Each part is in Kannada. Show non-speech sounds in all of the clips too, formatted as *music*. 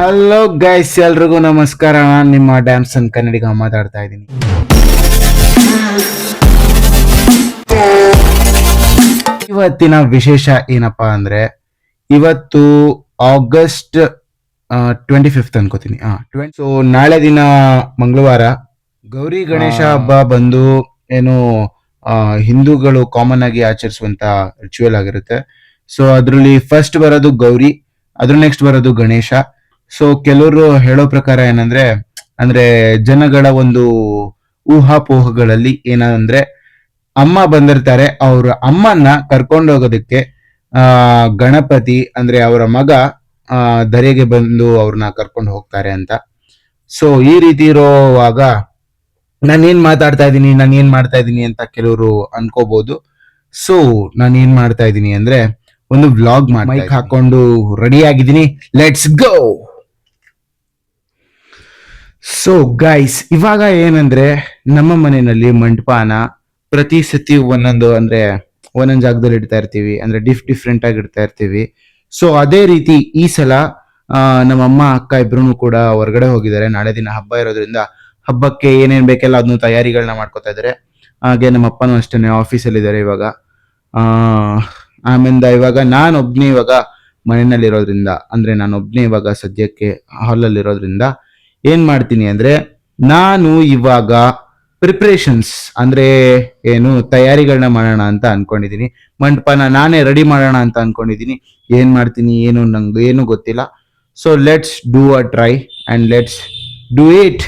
ಹಲೋ ಗೈಸ್ ಎಲ್ರಿಗೂ ನಮಸ್ಕಾರ. ನಾನು ನಿಮ್ಮ ಡ್ಯಾಮ್ಸನ್ ಕನ್ನಡಿಗ ಮಾತಾಡ್ತಾ ಇದ್ದೀನಿ. ಇವತ್ತಿನ ವಿಶೇಷ ಏನಪ್ಪಾ ಅಂದ್ರೆ ಇವತ್ತು ಆಗಸ್ಟ್ ಟ್ವೆಂಟಿ ಫಿಫ್ತ್ ಅನ್ಕೋತೀನಿ. ಸೊ ನಾಳೆ ದಿನ ಮಂಗಳವಾರ ಗೌರಿ ಗಣೇಶ. ಹಬ್ಬ ಬಂದು ಏನು ಹಿಂದೂಗಳು ಕಾಮನ್ ಆಗಿ ಆಚರಿಸುವಂತ ರಿಚುವಲ್ ಆಗಿರುತ್ತೆ. ಸೊ ಅದರಲ್ಲಿ ಫಸ್ಟ್ ಬರೋದು ಗೌರಿ ಅದ್ರ ನೆಕ್ಸ್ಟ್ ಬರೋದು ಗಣೇಶ. ಸೊ ಕೆಲವರು ಹೇಳೋ ಪ್ರಕಾರ ಏನಂದ್ರೆ ಅಂದ್ರೆ ಜನಗಳ ಒಂದು ಊಹಾಪೋಹಗಳಲ್ಲಿ ಏನಂದ್ರೆ ಅಮ್ಮ ಬಂದಿರ್ತಾರೆ ಅವ್ರ ಅಮ್ಮನ್ನ ಕರ್ಕೊಂಡೋಗೋದಕ್ಕೆ ಆ ಗಣಪತಿ ಅಂದ್ರೆ ಅವರ ಮಗ ಆ ಧರೆಗೆ ಬಂದು ಅವ್ರನ್ನ ಕರ್ಕೊಂಡು ಹೋಗ್ತಾರೆ ಅಂತ. ಸೊ ಈ ರೀತಿ ಇರೋವಾಗ ನಾನು ಏನ್ ಮಾತಾಡ್ತಾ ಇದ್ದೀನಿ ನಾನು ಏನ್ ಮಾಡ್ತಾ ಇದ್ದೀನಿ ಅಂತ ಕೆಲವರು ಅನ್ಕೋಬಹುದು ಸೊ ನಾನು ಏನ್ ಮಾಡ್ತಾ ಇದ್ದೀನಿ ಅಂದ್ರೆ ಒಂದು ವ್ಲಾಗ್ ಮಾಡಿ ಹಾಕೊಂಡು ರೆಡಿ ಆಗಿದ್ದೀನಿ. ಲೆಟ್ಸ್ ಗೋ ಸೊ ಗೈಸ್ ಇವಾಗ ಏನಂದ್ರೆ ನಮ್ಮ ಮನೆಯಲ್ಲಿ ಮಂಟಪಾನ ಪ್ರತಿ ಸತಿ ಒಂದೊಂದು ಅಂದ್ರೆ ಒಂದೊಂದು ಜಾಗದಲ್ಲಿ ಇಡ್ತಾ ಇರ್ತೀವಿ, ಅಂದ್ರೆ ಡಿಫ್ ಡಿಫ್ರೆಂಟ್ ಆಗಿ ಇಡ್ತಾ ಇರ್ತೀವಿ. ಸೊ ಅದೇ ರೀತಿ ಈ ಸಲ ನಮ್ಮ ಅಮ್ಮ, ಅಕ್ಕ ಇಬ್ರು ಕೂಡ ಹೊರಗಡೆ ಹೋಗಿದ್ದಾರೆ. ನಾಳೆ ದಿನ ಹಬ್ಬ ಇರೋದ್ರಿಂದ ಹಬ್ಬಕ್ಕೆ ಏನೇನ್ ಬೇಕೆಲ್ಲ ಅದನ್ನು ತಯಾರಿಗಳನ್ನ ಮಾಡ್ಕೋತಾ ಇದ್ದಾರೆ. ಹಾಗೆ ನಮ್ಮ ಅಪ್ಪನೂ ಅಷ್ಟೇನೆ ಆಫೀಸಲ್ಲಿ ಇದ್ದಾರೆ ಇವಾಗ. ಆ ಆಮೇಲೆ ಇವಾಗ ನಾನು ಒಬ್ನೇ ಇವಾಗ ಮನೆಯಲ್ಲಿ ಇರೋದ್ರಿಂದ ಅಂದ್ರೆ ನಾನು ಒಬ್ನೇ ಇವಾಗ ಸದ್ಯಕ್ಕೆ ಹಾಲಲ್ಲಿ ಇರೋದ್ರಿಂದ ಏನ್ ಮಾಡ್ತೀನಿ ಅಂದ್ರೆ ನಾನು ಇವಾಗ ಪ್ರಿಪ್ರೇಷನ್ಸ್ ಅಂದ್ರೆ ಏನು ತಯಾರಿಗಳನ್ನ ಮಾಡೋಣ ಅಂತ ಅನ್ಕೊಂಡಿದೀನಿ. ಮಂಟಪನ ನಾನೇ ರೆಡಿ ಮಾಡೋಣ ಅಂತ ಅನ್ಕೊಂಡಿದೀನಿ. ಏನ್ ಮಾಡ್ತೀನಿ, ಏನು ನಂಗೆ ಏನು ಗೊತ್ತಿಲ್ಲ. So let's do a try and let's do it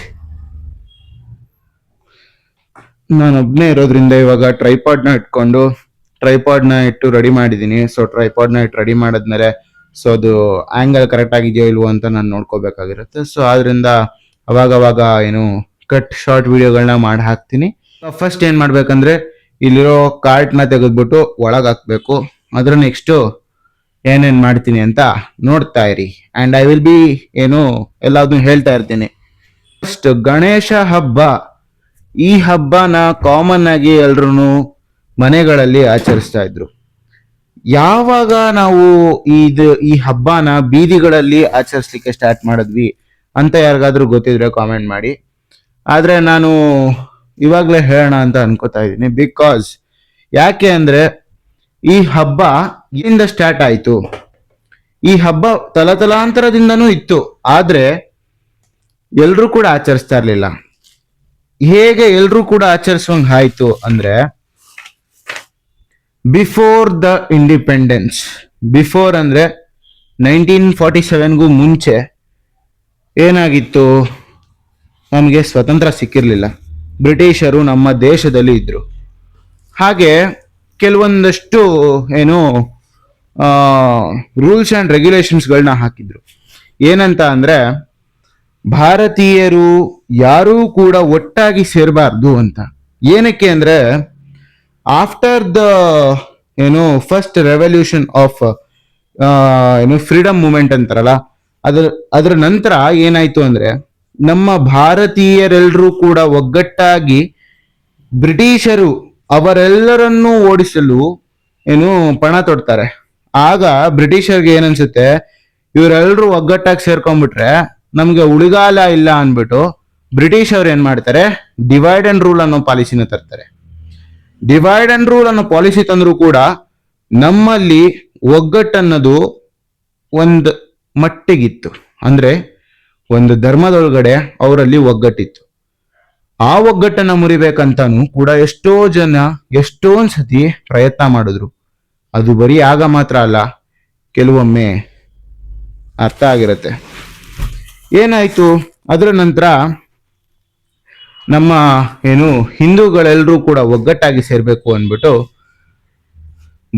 ನಾನು ಒಬ್ನೇ ಇರೋದ್ರಿಂದ ಇವಾಗ ಟ್ರೈಪಾಡ್ನ ಇಟ್ಕೊಂಡು ಟ್ರೈಪಾಡ್ನ ಇಟ್ಟು ರೆಡಿ ಮಾಡಿದ್ದೀನಿ ಸೊ ಟ್ರೈಪಾಡ್ನ ಇಟ್ಟು ರೆಡಿ ಮಾಡಿದ್ಮೇಲೆ ಸೊ ಅದು ಆಂಗಲ್ ಕರೆಕ್ಟ್ ಆಗಿದೆಯೋ ಇಲ್ವೋ ಅಂತ ನಾನು ನೋಡ್ಕೋಬೇಕಾಗಿರುತ್ತೆ. ಸೊ ಆದ್ರಿಂದ ಅವಾಗ ಅವಾಗ ಏನು ಕಟ್ ಶಾರ್ಟ್ ವಿಡಿಯೋಗಳನ್ನ ಮಾಡಿ ಹಾಕ್ತೀನಿ. ಫಸ್ಟ್ ಏನು ಮಾಡಬೇಕಂದ್ರೆ ಇಲ್ಲಿರೋ ಕಾರ್ಟ್ನ ತೆಗೆದ್ಬಿಟ್ಟು ಒಳಗೆ ಹಾಕ್ಬೇಕು. ಅದ್ರ ನೆಕ್ಸ್ಟ್ ಏನೇನ್ ಮಾಡ್ತೀನಿ ಅಂತ ನೋಡ್ತಾ ಇರಿ. ಅಂಡ್ ಐ ವಿಲ್ ಬಿ ಏನು ಎಲ್ಲದನ್ನು ಹೇಳ್ತಾ ಇರ್ತೀನಿ. ಫಸ್ಟ್ ಗಣೇಶ ಹಬ್ಬ. ಈ ಹಬ್ಬನ ಕಾಮನ್ ಆಗಿ ಎಲ್ರು ಮನೆಗಳಲ್ಲಿ ಆಚರಿಸ್ತಾ ಇದ್ರು. ಯಾವಾಗ ನಾವು ಇದು ಈ ಹಬ್ಬನ ಬೀದಿಗಳಲ್ಲಿ ಆಚರಿಸ್ಲಿಕ್ಕೆ ಸ್ಟಾರ್ಟ್ ಮಾಡಿದ್ವಿ ಅಂತ ಯಾರಿಗಾದ್ರೂ ಗೊತ್ತಿದ್ರೆ ಕಾಮೆಂಟ್ ಮಾಡಿ. ಆದ್ರೆ ನಾನು ಇವಾಗಲೇ ಹೇಳೋಣ ಅಂತ ಅನ್ಕೋತಾ ಇದ್ದೀನಿ ಬಿಕಾಸ್ ಯಾಕೆ ಅಂದರೆ ಈ ಹಬ್ಬ ಇಲ್ಲಿಂದ ಸ್ಟಾರ್ಟ್ ಆಯ್ತು. ಈ ಹಬ್ಬ ತಲತಲಾಂತರದಿಂದನೂ ಇತ್ತು. ಆದ್ರೆ ಎಲ್ಲರೂ ಕೂಡ ಆಚರಿಸ್ತಾ ಇರ್ಲಿಲ್ಲ. ಹೇಗೆ ಎಲ್ಲರೂ ಕೂಡ ಆಚರಿಸುವಂಗೆ ಆಯ್ತು ಅಂದ್ರೆ ಬಿಫೋರ್ ದ ಇಂಡಿಪೆಂಡೆನ್ಸ್ ಬಿಫೋರ್ ಅಂದ್ರೆ ನೈನ್ಟೀನ್ ಫಾರ್ಟಿ ಸೆವೆನ್ಗೂ ಮುಂಚೆ ಏನಾಗಿತ್ತು? ನಮಗೆ ಸ್ವತಂತ್ರ ಸಿಕ್ಕಿರಲಿಲ್ಲ. ಬ್ರಿಟಿಷರು ನಮ್ಮ ದೇಶದಲ್ಲಿ ಇದ್ದರು ಹಾಗೆ ಕೆಲವೊಂದಷ್ಟು ಏನು ರೂಲ್ಸ್ ಆ್ಯಂಡ್ ರೆಗ್ಯುಲೇಷನ್ಸ್ಗಳನ್ನ ಹಾಕಿದ್ರು. ಏನಂತ ಅಂದರೆ, ಭಾರತೀಯರು ಯಾರೂ ಕೂಡ ಒಟ್ಟಾಗಿ ಸೇರಬಾರ್ದು ಅಂತ. ಏನಕ್ಕೆ ಅಂದ್ರೆ ಆಫ್ಟರ್ ದ ಏನು ಫಸ್ಟ್ ರೆವಲ್ಯೂಷನ್ ಆಫ್ ಏನು ಫ್ರೀಡಮ್ ಮೂಮೆಂಟ್ ಅಂತಾರಲ್ಲ, ಅದ್ರ ಅದ್ರ ನಂತರ ಏನಾಯ್ತು ಅಂದ್ರೆ, ನಮ್ಮ ಭಾರತೀಯರೆಲ್ಲರೂ ಕೂಡ ಒಗ್ಗಟ್ಟಾಗಿ ಬ್ರಿಟಿಷರು ಅವರೆಲ್ಲರನ್ನೂ ಓಡಿಸಲು ಏನು ಪಣ ತೊಡ್ತಾರೆ. ಆಗ ಬ್ರಿಟಿಷರ್ಗೆ ಏನನ್ಸುತ್ತೆ ಇವರೆಲ್ಲರೂ ಒಗ್ಗಟ್ಟಾಗಿ ಸೇರ್ಕೊಂಡ್ಬಿಟ್ರೆ, ನಮಗೆ ಉಳಿಗಾಲ ಇಲ್ಲ ಅಂದ್ಬಿಟ್ಟು ಬ್ರಿಟಿಷ್ ಅವ್ರು ಏನ್ ಮಾಡ್ತಾರೆ ಡಿವೈಡ್ ಅಂಡ್ ರೂಲ್ ಅನ್ನೋ ಪಾಲಿಸಿನ ತರ್ತಾರೆ. ಡಿವೈಡ್ ಅಂಡ್ ರೂಲ್ ಅನ್ನೋ ಪಾಲಿಸಿ ತಂದರೂ ಕೂಡ ನಮ್ಮಲ್ಲಿ ಒಗ್ಗಟ್ಟನ್ನೋದು ಒಂದು ಮಟ್ಟಿಗಿತ್ತು. ಅಂದ್ರೆ ಒಂದು ಧರ್ಮದೊಳಗಡೆ ಅವರಲ್ಲಿ ಒಗ್ಗಟ್ಟಿತ್ತು. ಆ ಒಗ್ಗಟ್ಟನ್ನ ಮುರಿಬೇಕಂತಾನು ಕೂಡ ಎಷ್ಟೋ ಜನ ಎಷ್ಟೊಂದ್ ಸತಿ ಪ್ರಯತ್ನ ಮಾಡಿದ್ರು. ಅದು ಬರೀ ಆಗ ಮಾತ್ರ ಅಲ್ಲ, ಕೆಲವೊಮ್ಮೆ ಅರ್ಥ ಆಗಿರುತ್ತೆ. ಏನಾಯ್ತು? ಅದರ ನಂತರ ನಮ್ಮ ಏನು ಹಿಂದೂಗಳೆಲ್ಲರೂ ಕೂಡ ಒಗ್ಗಟ್ಟಾಗಿ ಸೇರ್ಬೇಕು ಅಂದ್ಬಿಟ್ಟು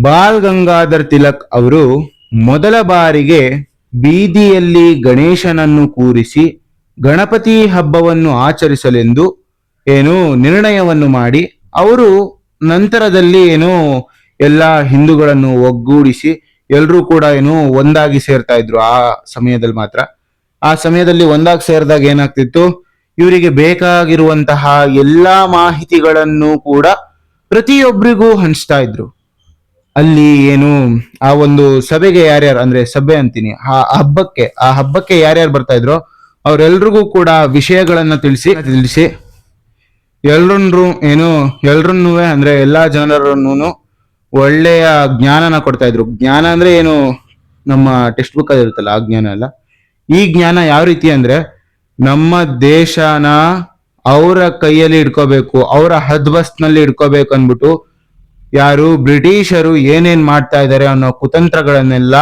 ಬಾಲ್ ಗಂಗಾಧರ್ ತಿಲಕ್ ಅವರು ಮೊದಲ ಬಾರಿಗೆ ಬೀದಿಯಲ್ಲಿ ಗಣೇಶನನ್ನು ಕೂರಿಸಿ ಗಣಪತಿ ಹಬ್ಬವನ್ನು ಆಚರಿಸಲೆಂದು ಏನು ನಿರ್ಣಯವನ್ನು ಮಾಡಿ ಅವರು ನಂತರದಲ್ಲಿ ಏನು ಎಲ್ಲ ಹಿಂದೂಗಳನ್ನು ಒಗ್ಗೂಡಿಸಿ ಎಲ್ಲರೂ ಕೂಡ ಏನು ಒಂದಾಗಿ ಸೇರ್ತಾ ಇದ್ರು ಆ ಸಮಯದಲ್ಲಿ ಮಾತ್ರ. ಆ ಸಮಯದಲ್ಲಿ ಒಂದಾಗಿ ಸೇರಿದಾಗ ಏನಾಗ್ತಿತ್ತು? ಇವರಿಗೆ ಬೇಕಾಗಿರುವಂತಹ ಎಲ್ಲಾ ಮಾಹಿತಿಗಳನ್ನು ಕೂಡ ಪ್ರತಿಯೊಬ್ಬರಿಗೂ ಹಂಚ್ತಾ ಇದ್ರು. ಅಲ್ಲಿ ಏನು, ಆ ಒಂದು ಸಭೆಗೆ ಯಾರ್ಯಾರು, ಅಂದ್ರೆ ಸಭೆ ಅಂತೀನಿ, ಆ ಹಬ್ಬಕ್ಕೆ ಆ ಹಬ್ಬಕ್ಕೆ ಯಾರ್ಯಾರು ಬರ್ತಾ ಇದ್ರು ಅವ್ರೆಲ್ರಿಗೂ ಕೂಡ ವಿಷಯಗಳನ್ನ ತಿಳಿಸಿ ತಿಳಿಸಿ. ಎಲ್ರನ್ನೂ ಏನು, ಎಲ್ರನ್ನೂ ಅಂದ್ರೆ ಎಲ್ಲಾ ಜನರನ್ನು ಒಳ್ಳೆಯ ಜ್ಞಾನನ ಕೊಡ್ತಾ ಇದ್ರು. ಜ್ಞಾನ ಅಂದ್ರೆ ಏನು, ನಮ್ಮ ಟೆಕ್ಸ್ಟ್ ಬುಕ್ ಅಲ್ಲಿ ಇರುತ್ತಲ್ಲ ಆ ಜ್ಞಾನ ಅಲ್ಲ ಈ ಜ್ಞಾನ ಯಾವ ರೀತಿ ಅಂದ್ರೆ ನಮ್ಮ ದೇಶನ ಅವರ ಕೈಯಲ್ಲಿ ಇಟ್ಕೋಬೇಕು, ಅವರ ಹದ್ಬಸ್ನಲ್ಲಿ ಇಟ್ಕೋಬೇಕು ಅಂದ್ಬಿಟ್ಟು ಯಾರು ಬ್ರಿಟಿಷರು ಏನೇನ್ ಮಾಡ್ತಾ ಇದ್ದಾರೆ ಅನ್ನೋ ಕುತಂತ್ರಗಳನ್ನೆಲ್ಲ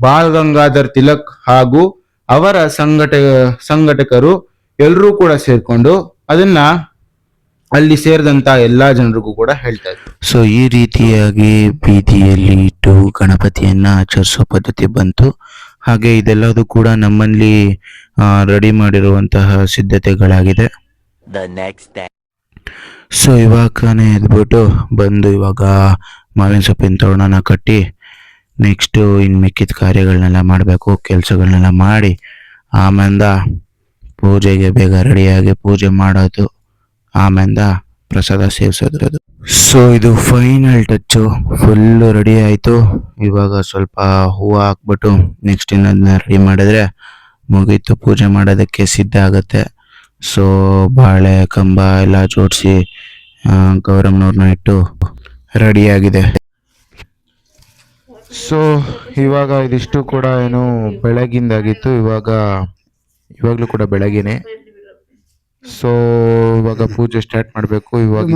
ಬಾಲ್ ಗಂಗಾಧರ್ ತಿಲಕ್ ಹಾಗೂ ಅವರ ಸಂಘಟ, ಸಂಘಟಕರು ಎಲ್ಲರೂ ಕೂಡ ಸೇರ್ಕೊಂಡು ಅದನ್ನ ಅಲ್ಲಿ ಸೇರಿದಂತ ಎಲ್ಲಾ ಜನರಿಗೂ ಕೂಡ ಹೇಳ್ತಾ ಇದ್ರು. ಸೊ ಈ ರೀತಿಯಾಗಿ ಬೀದಿಯಲ್ಲಿ ಇಟ್ಟು ಗಣಪತಿಯನ್ನ ಆಚರಿಸೋ ಪದ್ಧತಿ ಬಂತು. ಹಾಗೆ ಇದೆಲ್ಲದೂ ಕೂಡ ನಮ್ಮಲ್ಲಿ ರೆಡಿ ಮಾಡಿರುವಂತಹ ಸಿದ್ಧತೆಗಳಾಗಿದೆ. ಸೊ ಇವಾಗನೇ ಎದ್ಬಿಟ್ಟು ಬಂದು ಇವಾಗ ಮಾವಿನ ಸೊಪ್ಪಿನ ತೋರಣನ ಕಟ್ಟಿ ನೆಕ್ಸ್ಟು ಇನ್ನು ಮಿಕ್ಕಿದ ಕಾರ್ಯಗಳನ್ನೆಲ್ಲ ಮಾಡಬೇಕು ಕೆಲಸಗಳನ್ನೆಲ್ಲ ಮಾಡಿ ಆಮೇಲೆ ಪೂಜೆಗೆ ಬೇಗ ರೆಡಿಯಾಗಿ ಪೂಜೆ ಮಾಡೋದು ಆಮೇಲಿಂದ ಪ್ರಸಾದ ಸೇವಿಸೋದು ಸೊ ಇದು ಫೈನಲ್ ಟಚ್ಚು ಫುಲ್ಲು ರೆಡಿ ಆಯಿತು. ಇವಾಗ ಸ್ವಲ್ಪ ಹೂವು ಹಾಕ್ಬಿಟ್ಟು ನೆಕ್ಸ್ಟ್ ಇನ್ನದನ್ನ ರೆಡಿ ಮಾಡಿದ್ರೆ ಮುಗೀತು. ಪೂಜೆ ಮಾಡೋದಕ್ಕೆ ಸಿದ್ಧ ಆಗುತ್ತೆ. ಸೊ ಬಾಳೆ, ಕಂಬ ಎಲ್ಲ ಜೋಡಿಸಿ ಗೌರಮ್ಮನವ್ರನ್ನ ಇಟ್ಟು ರೆಡಿಯಾಗಿದೆ ಸೊ ಇವಾಗ ಇದಿಷ್ಟು ಕೂಡ ಏನು ಬೆಳಗಿಂದಾಗಿತ್ತು. ಇವಾಗ, ಇವಾಗಲೂ ಕೂಡ ಬೆಳಗ್ಗೆನೆ. ಸೊ ಇವಾಗ ಪೂಜೆ ಸ್ಟಾರ್ಟ್ ಮಾಡಬೇಕು. ಇವಾಗ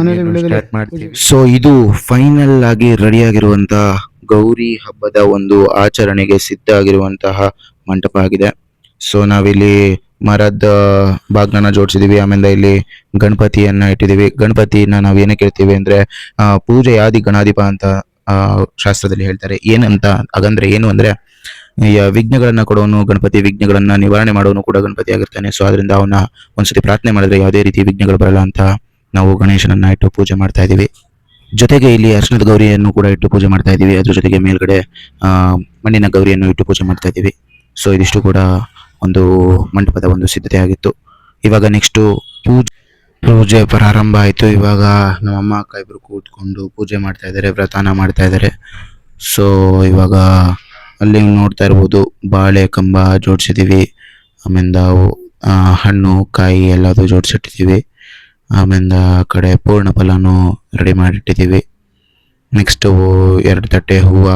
ಸ್ಟಾರ್ಟ್ ಮಾಡ್ತೀವಿ. ಸೊ ಇದು ಫೈನಲ್ ಆಗಿ ರೆಡಿ ಆಗಿರುವಂತಹ ಗೌರಿ ಹಬ್ಬದ ಒಂದು ಆಚರಣೆಗೆ ಸಿದ್ಧ ಆಗಿರುವಂತಹ ಮಂಟಪ ಆಗಿದೆ. ಸೊ ನಾವಿಲ್ಲಿ ಮರದ ಬಾಗ್ನ ಜೋಡಿಸಿದೀವಿ. ಆಮೇಲೆ ಇಲ್ಲಿ ಗಣಪತಿಯನ್ನ ಇಟ್ಟಿದೀವಿ. ಗಣಪತಿಯನ್ನ ನಾವ್ ಏನಕ್ಕೆ ಹೇಳ್ತೀವಿ ಅಂದ್ರೆ ಪೂಜೆ ಆದಿ ಗಣಾಧಿಪ ಅಂತ ಆ, ಶಾಸ್ತ್ರದಲ್ಲಿ ಹೇಳ್ತಾರೆ. ಏನಂತ ಹಾಗಂದ್ರೆ ಏನು ಅಂದ್ರೆ ವಿಘ್ನಗಳನ್ನ ಕೊಡೋನು, ಗಣಪತಿ ವಿಘ್ನಗಳನ್ನ ನಿವಾರಣೆ ಮಾಡೋನು ಕೂಡ ಗಣಪತಿ ಆಗಿರ್ತಾನೆ. ಸೊ ಅದರಿಂದ ಅವನ ಒಂದ್ಸತಿ ಪ್ರಾರ್ಥನೆ ಮಾಡಿದ್ರೆ ಯಾವುದೇ ರೀತಿ ವಿಘ್ನಗಳು ಬರಲ್ಲ ಅಂತ ನಾವು ಗಣೇಶನನ್ನ ಇಟ್ಟು ಪೂಜೆ ಮಾಡ್ತಾ ಇದೀವಿ ಜೊತೆಗೆ ಇಲ್ಲಿ ಅರ್ಶನದ ಗೌರಿಯನ್ನು ಕೂಡ ಇಟ್ಟು ಪೂಜೆ ಮಾಡ್ತಾ ಇದೀವಿ ಅದ್ರ ಜೊತೆಗೆ ಮೇಲ್ಗಡೆ ಮಣ್ಣಿನ ಗೌರಿಯನ್ನು ಇಟ್ಟು ಪೂಜೆ ಮಾಡ್ತಾ ಇದೀವಿ ಸೊ ಇದಿಷ್ಟು ಕೂಡ ಒಂದು ಮಂಟಪದ ಒಂದು ಸಿದ್ಧತೆ ಆಗಿತ್ತು. ಇವಾಗ ನೆಕ್ಸ್ಟು ಪೂಜೆ ಪೂಜೆ ಪ್ರಾರಂಭ ಆಯಿತು. ಇವಾಗ ನಮ್ಮಮ್ಮ, ಅಕ್ಕ ಇಬ್ರು ಕೂತ್ಕೊಂಡು ಪೂಜೆ ಮಾಡ್ತಾ ಇದ್ದಾರೆ, ವ್ರತಾನ ಮಾಡ್ತಾ ಇದ್ದಾರೆ. ಸೊ ಇವಾಗ ಅಲ್ಲಿ ನೋಡ್ತಾ ಇರ್ಬೋದು ಬಾಳೆ ಕಂಬ ಜೋಡಿಸಿದ್ದೀವಿ. ಆಮೇಲೆ ಹಣ್ಣು, ಕಾಯಿ ಎಲ್ಲದೂ ಜೋಡಿಸಿಟ್ಟಿದ್ದೀವಿ. ಆಮೇಲೆ ಆ ಕಡೆ ಪೂರ್ಣ ಫಲನೂ ರೆಡಿ ಮಾಡಿಟ್ಟಿದ್ದೀವಿ. ನೆಕ್ಸ್ಟು ಎರಡು ತಟ್ಟೆ ಹೂವು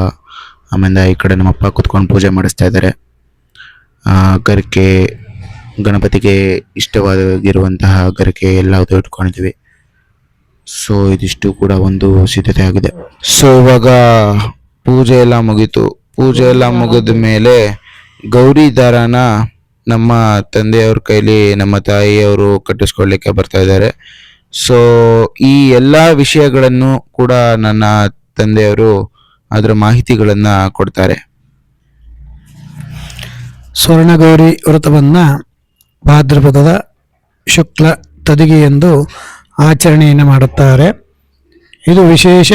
ಆಮೇಲೆ ಈ ಕಡೆ ನಮ್ಮಪ್ಪ ಕುತ್ಕೊಂಡು ಪೂಜೆ ಮಾಡಿಸ್ತಾ ಇದ್ದಾರೆ. ಗರಿಕೆ, ಗಣಪತಿಗೆ ಇಷ್ಟವಾಗಿರುವಂತಹ ಗರಿಕೆ ಎಲ್ಲದು ಇಟ್ಕೊಂಡಿದ್ದೀವಿ. ಸೊ ಇದಿಷ್ಟು ಕೂಡ ಒಂದು ಸಿದ್ಧತೆ ಆಗಿದೆ ಸೊ ಇವಾಗ ಪೂಜೆ ಎಲ್ಲ ಮುಗೀತು. ಪೂಜೆ ಎಲ್ಲ ಮುಗಿದ ಮೇಲೆ ಗೌರಿ ದಾರನ ನಮ್ಮ ತಂದೆಯವ್ರ ಕೈಲಿ ನಮ್ಮ ತಾಯಿಯವರು ಕಟ್ಟಿಸ್ಕೊಳ್ಳಿಕ್ಕೆ ಬರ್ತಾ ಇದ್ದಾರೆ. ಸೊ ಈ ಎಲ್ಲ ವಿಷಯಗಳನ್ನು ಕೂಡ ನನ್ನ ತಂದೆಯವರು ಅದರ ಮಾಹಿತಿಗಳನ್ನು ಕೊಡ್ತಾರೆ. ಸ್ವರ್ಣಗೌರಿ ವ್ರತವನ್ನು ಭಾದ್ರಪದದ ಶುಕ್ಲ ತದಿಗೆ ಎಂದು ಆಚರಣೆಯನ್ನು ಮಾಡುತ್ತಾರೆ. ಇದು ವಿಶೇಷ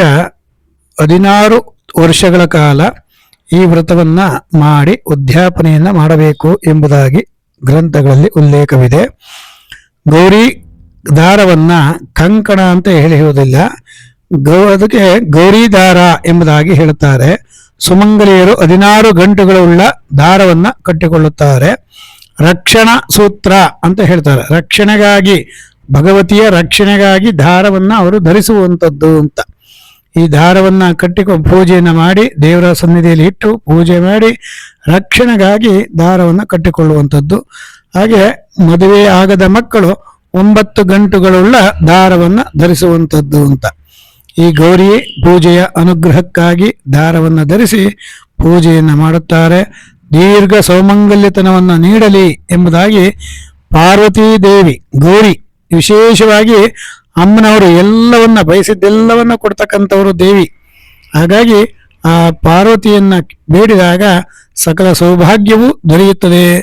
ಹದಿನಾರು ವರ್ಷಗಳ ಕಾಲ ಈ ವ್ರತವನ್ನ ಮಾಡಿ ಉದ್ಯಾಪನೆಯನ್ನ ಮಾಡಬೇಕು ಎಂಬುದಾಗಿ ಗ್ರಂಥಗಳಲ್ಲಿ ಉಲ್ಲೇಖವಿದೆ. ಗೌರಿ ದಾರವನ್ನ ಕಂಕಣ ಅಂತ ಹೇಳಿ ಹೇಳುವುದಿಲ್ಲ. ಗೌ, ಅದಕ್ಕೆ ಗೌರಿ ದಾರ ಎಂಬುದಾಗಿ ಹೇಳುತ್ತಾರೆ. ಸುಮಂಗಲಿಯರು ಹದಿನಾರು ಗಂಟುಗಳುಳ್ಳ ದಾರವನ್ನ ಕಟ್ಟಿಕೊಳ್ಳುತ್ತಾರೆ. ರಕ್ಷಣಾ ಸೂತ್ರ ಅಂತ ಹೇಳ್ತಾರೆ. ರಕ್ಷಣೆಗಾಗಿ, ಭಗವತಿಯ ರಕ್ಷಣೆಗಾಗಿ ದಾರವನ್ನು ಅವರು ಧರಿಸುವಂಥದ್ದು ಅಂತ. ಈ ದಾರವನ್ನು ಕಟ್ಟಿಕೊ, ಪೂಜೆಯನ್ನು ಮಾಡಿ, ದೇವರ ಸನ್ನಿಧಿಯಲ್ಲಿ ಇಟ್ಟು ಪೂಜೆ ಮಾಡಿ, ರಕ್ಷಣೆಗಾಗಿ ದಾರವನ್ನು ಕಟ್ಟಿಕೊಳ್ಳುವಂಥದ್ದು. ಹಾಗೆ ಮದುವೆ ಆಗದ ಮಕ್ಕಳು ಒಂಬತ್ತು ಗಂಟುಗಳುಳ್ಳ ದಾರವನ್ನು ಧರಿಸುವಂಥದ್ದು ಅಂತ. ಈ ಗೌರಿ ಪೂಜೆಯ ಅನುಗ್ರಹಕ್ಕಾಗಿ ದಾರವನ್ನು ಧರಿಸಿ ಪೂಜೆಯನ್ನು ಮಾಡುತ್ತಾರೆ. ದೀರ್ಘ ಸೌಮಂಗಲ್ಯತನವನ್ನು ನೀಡಲಿ ಎಂಬುದಾಗಿ ಪಾರ್ವತೀ ದೇವಿ ಗೌರಿ ವಿಶೇಷವಾಗಿ ಅಮ್ಮನವರು ಎಲ್ಲವನ್ನ ಬಯಸಿದ್ದೆಲ್ಲವನ್ನ ಕೊಡ್ತಕ್ಕಂಥವರು ದೇವಿ. ಹಾಗಾಗಿ ಆ ಪಾರ್ವತಿಯನ್ನ ಬೇಡಿದಾಗ ಸಕಲ ಸೌಭಾಗ್ಯವೂ ದೊರೆಯುತ್ತದೆ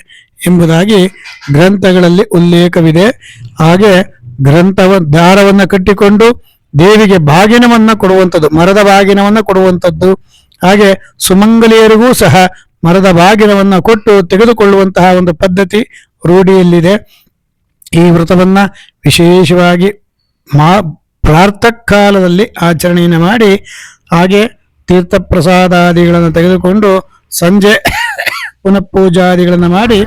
ಎಂಬುದಾಗಿ ಗ್ರಂಥಗಳಲ್ಲಿ ಉಲ್ಲೇಖವಿದೆ. ಹಾಗೆ ಗ್ರಂಥವ ದಾರವನ್ನು ಕಟ್ಟಿಕೊಂಡು ದೇವಿಗೆ ಬಾಗಿನವನ್ನು ಕೊಡುವಂಥದ್ದು, ಮರದ ಬಾಗಿನವನ್ನು ಕೊಡುವಂಥದ್ದು, ಹಾಗೆ ಸುಮಂಗಲಿಯರಿಗೂ ಸಹ ಮರದ ಬಾಗಿನವನ್ನು ಕೊಟ್ಟು ತೆಗೆದುಕೊಳ್ಳುವಂತಹ ಒಂದು ಪದ್ಧತಿ ರೂಢಿಯಲ್ಲಿದೆ. ಈ ವ್ರತವನ್ನ ವಿಶೇಷವಾಗಿ ಮಾ ಪ್ರಾರ್ಥಕಾಲದಲ್ಲಿ ಕಾಲದಲ್ಲಿ ಆಚರಣೆಯನ್ನು ಮಾಡಿ ಹಾಗೆ ತೀರ್ಥ ಪ್ರಸಾದಾದಿಗಳನ್ನು ತೆಗೆದುಕೊಂಡು ಸಂಜೆ *coughs* ಪುನಃ ಪೂಜಾದಿಗಳನ್ನು ಮಾಡಿ